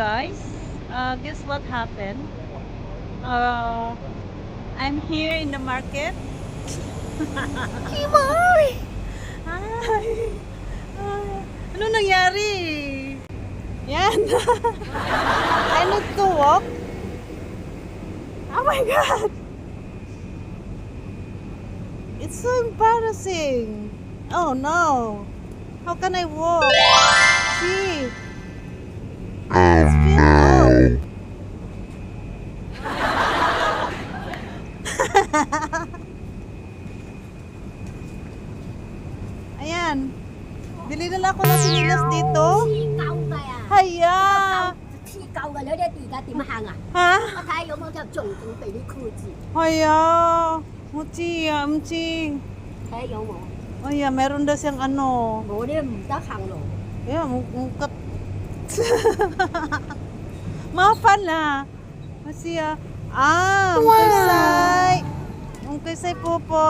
Guys. Uh, guess what happened? Uh, I'm here in the market. Kimay! Hi! Ah, ano nangyari? Yan. I need to walk. Oh my god! It's so embarrassing. Oh no. How can I walk? 睇下有冇。 Haya, meron daw siyang ano. 我呢唔得行路， Ayan, mungkat. Mapan na. Kasi ah. Ah, mungkisay. Mungkisay po po.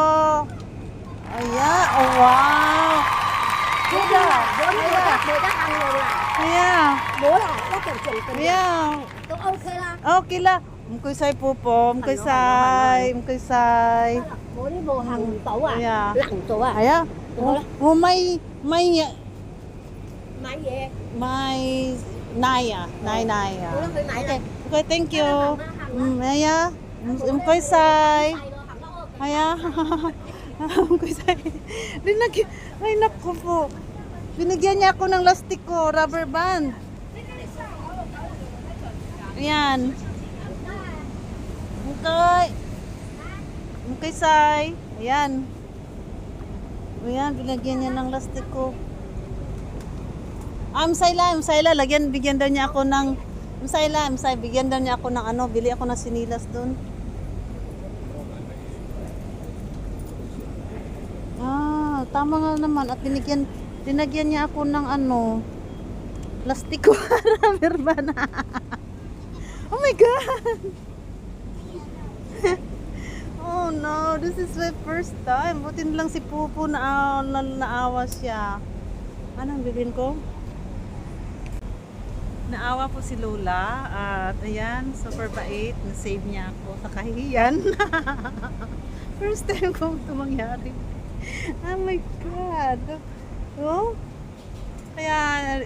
Ayan, oh wow. 呢个我呢个得冇得行路啦， Ayan. 冇啦，一条重点 Ayan. 都 OK 啦。 mkuisay po po, mkuisay, mkuisay. Mỗi bộ hàng tàu à, Dạ. lặng tàu à, Aya, mo may, may, máy về, may, naya, nay naya. nó phải máy. Okay, thank you. Mm, Aya, mkuisay. Aya, mkuisay. Binagyan, ay naku po. Binigyan niya ako ng lastiko, rubber band. Ayan. Okay. Okay, Sai. Ayan. Ayan, binigyan niya ng lastiko. Ah, Msayla, Msayla, lagyan, bigyan daw niya ako ng, Msayla, Msay, bigyan daw niya ako ng ano, bili ako ng sinilas doon. Ah, tama nga naman at binigyan, dinagyan niya ako ng ano, plastiko rubber band. oh my god! Oh no, this is my first time. Buti lang si Pupo na, na naawa siya. Anong bilhin ko? Naawa po si Lola at ayan, super bait. Na-save niya ako sa kahihiyan. First time ko ito mangyari. Oh my God. Oh? Kaya,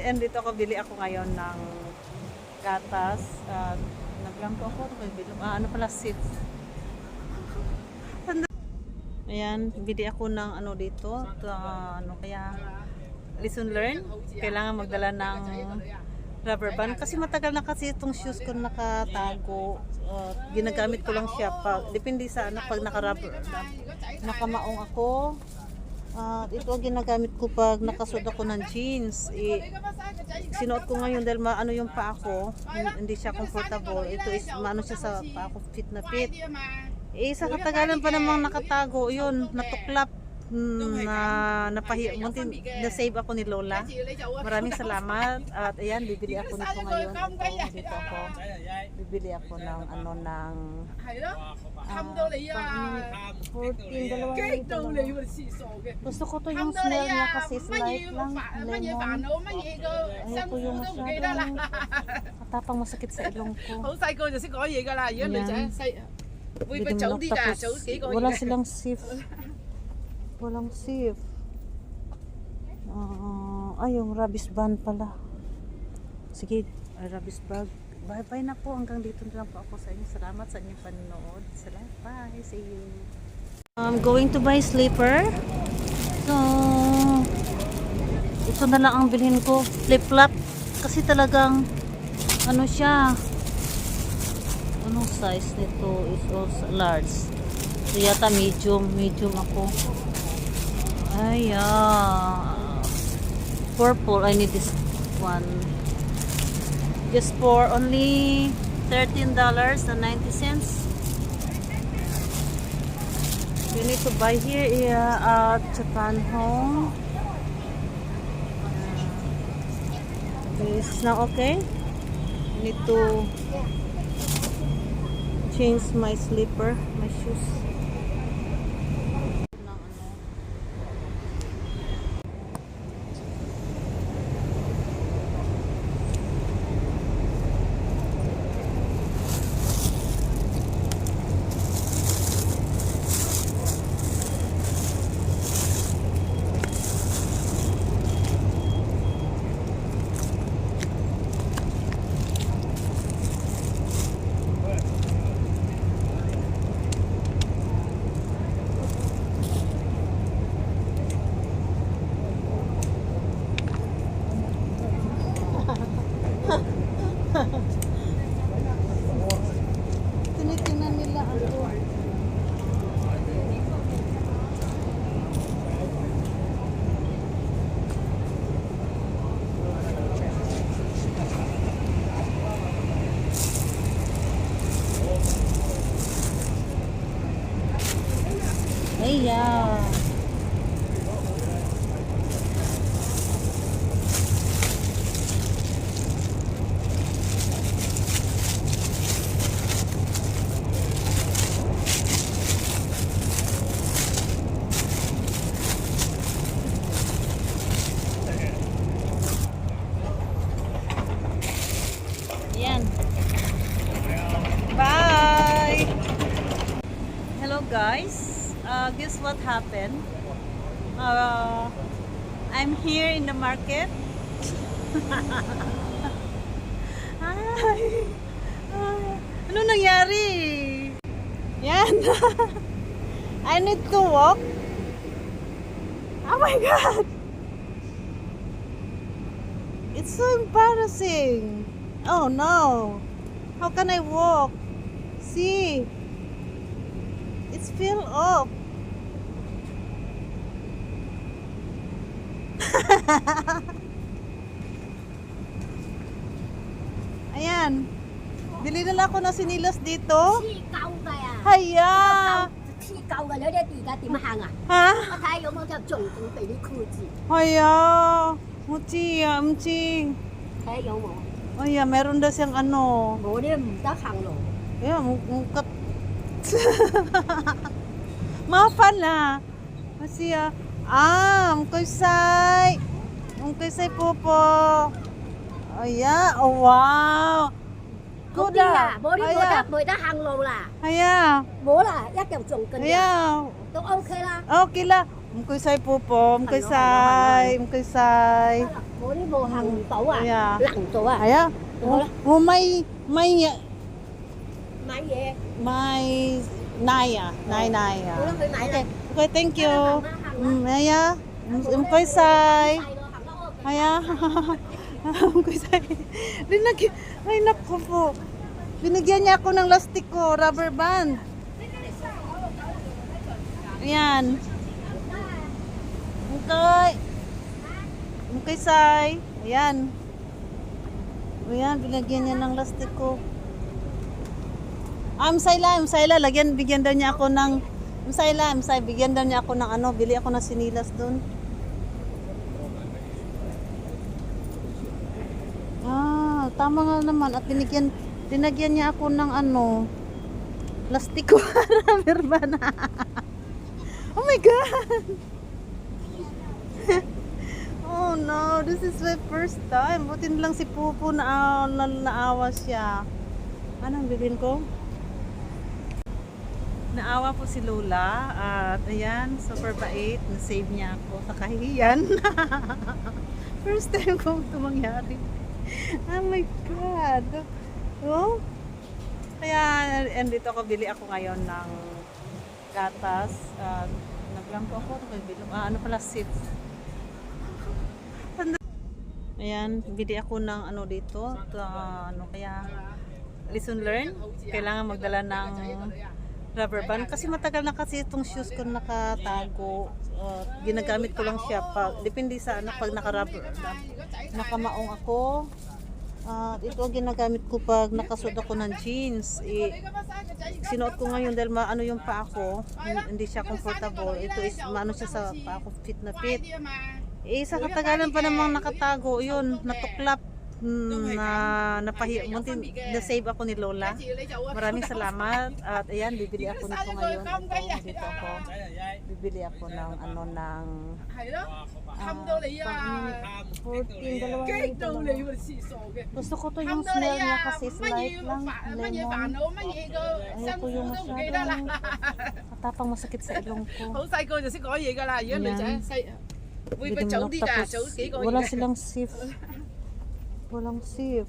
andito ako, bili ako ngayon ng gatas. Uh, ako, ano ba yung Ah, ano pala, seeds. Ayan, bili ako ng ano dito. Uh, ano kaya, lesson learned. Kailangan magdala ng rubber band. Kasi matagal na kasi itong shoes ko nakatago. Uh, ginagamit ko lang siya pag, depende sa anak pag naka-rubber, nakamaong ako. At ito ang ginagamit ko pag nakasuot ako ng jeans. Eh, sinuot ko ngayon dahil maano yung paa ko. hin- Hindi siya comfortable. Ito is maano siya sa paa ko, fit na fit. Eh, sa katagalan pa namang nakatago, yun, natuklap, mm, na napahiya mo din na save ako ni Lola. Maraming salamat. At ayan bibili ako nito ngayon. Ito, dito ako. Bibili ako ng ano ng uh, Gusto ko to yung smell niya kasi slight lang lemon. Ayaw ko yung masyadong katapang masakit sa ilong ko. Ayan. Uy, ba chowdi ka? Chowdi ko. Wala silang sif. Walang sif. Uh, ah, ay, yung rubbish van pala. Sige, uh, rubbish bag. Bye-bye na po. Hanggang dito na lang po ako sa inyo. Salamat sa inyong panonood. Salamat. Bye. See you. I'm going to buy slipper. So, ito na lang ang bilhin ko. Flip-flop. Kasi talagang, ano siya, anong size nito is also large. So, yata medium. Medium ako. Ay, ah. Purple. I need this one. Just for only $13.90. You need to buy here yeah, at Japan Home. Uh, is now okay. Need to change my slipper, my shoes. Hey, yeah. Yan. Bye! Hello guys. Uh, guess happened? Uh, I'm here in the market. Hi! Ah, ano nangyari? Yan. I need to walk. Oh my god! It's so embarrassing. Oh no. How can I walk? See? It's filled up. Ayan. Bili na lang ako ng sinilas dito. Sikaw kaya. Haya. Sikaw ka lang dati ka ti mahanga. Ha? Matayo mo sa jong kung pili kuji. Haya. Muchi ya, ah, muchi. Tayo mo. Haya, meron daw siyang ano. Mo ni mta kang lo. Yeah, mukat. Mapala. Kasi ah, ah am, kusay. ungtoy say po po. Aya, oh wow. Cô đi à, bố đi bố đáp mới đã hàng lầu là. Aya. Bố là yak kiểu trồng cần. à, Tôi ok la, Ok la, là. Ungtoy say po po, ungtoy say, ungtoy say. Bố đi bố hàng tấu à. Lặng tấu à. Aya. Bố may may nhẹ. Mai gì? Mai này à, ừ. này này à. Okay, thank you. Ừ, à, Em coi sai. Kaya, alam ko sa'yo. Rinag, ay naku po. Binigyan niya ako ng lastik ko, rubber band. Ayan. Mukay. Mukay say. Ayan. Ayan, binigyan niya ng lastik ko. Ah, Msayla, Msayla, lagyan, bigyan daw niya ako ng Msayla, Msay, bigyan daw niya ako ng ano, bili ako ng sinilas doon. Tama nga naman at binigyan dinagyan niya ako ng ano plastiko band. oh my god. oh no, this is my first time. Buti na lang si Pupo na, na naawa siya. Anong bilhin ko? Naawa po si Lola at ayan, super bait. Na-save niya ako sa kahihiyan. First time ko ito mangyari. Oh my God. Oh? Kaya, andito ako, bili ako ngayon ng gatas. Uh, Naglampo ako, ano bilog? Ah, ano pala, seeds. Ayan, bili ako ng ano dito. ah, ano kaya, lesson learn. Kailangan magdala ng rubber band. Kasi matagal na kasi itong shoes ko nakatago. Uh, ginagamit ko lang siya. Pag, depende sa anak pag naka-rubber, nakamaong ako. At ito ang ginagamit ko pag nakasuot ako ng jeans. Eh, sinuot ko ngayon dahil maano yung paa ko. hin- Hindi siya comfortable. Ito is maano siya sa paa ko fit na fit. Eh, sa katagalan pa namang nakatago, yun, natuklap Mm, na napahi munti na save ako ni Lola. Maraming salamat. At ayan bibili ako nito ngayon. Ito, dito ako. Bibili ako ng ano ng ah, Gusto ko to yung smell niya kasi slight lang lemon. Ayaw ko yung masyadong katapang masakit sa ilong ko. Ayan. Bigyan mo lang tapos wala silang sieve. Walang sif.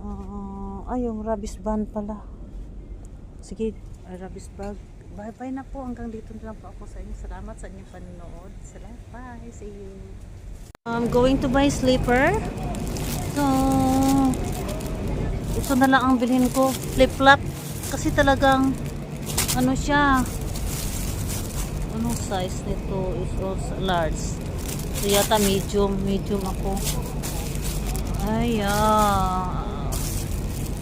Ah, ay, yung rubbish band pala. Sige, ay, rubbish bag. Bye-bye na po. Hanggang dito na lang po ako sa inyo. Salamat sa inyong panonood. Salamat. Bye. See you. I'm going to buy slipper. So, ito na lang ang bilhin ko. Flip-flop. Kasi talagang, ano siya, anong size nito is also large. So, yata medium. Medium ako. Ay, ah.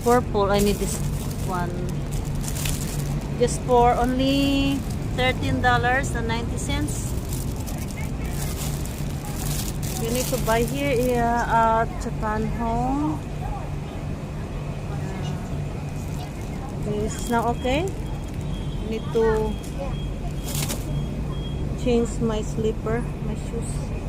Purple. I need this one. Just for only $13.90. You need to buy here uh, at Japan Home. This is now okay. Need to change my slipper, my shoes.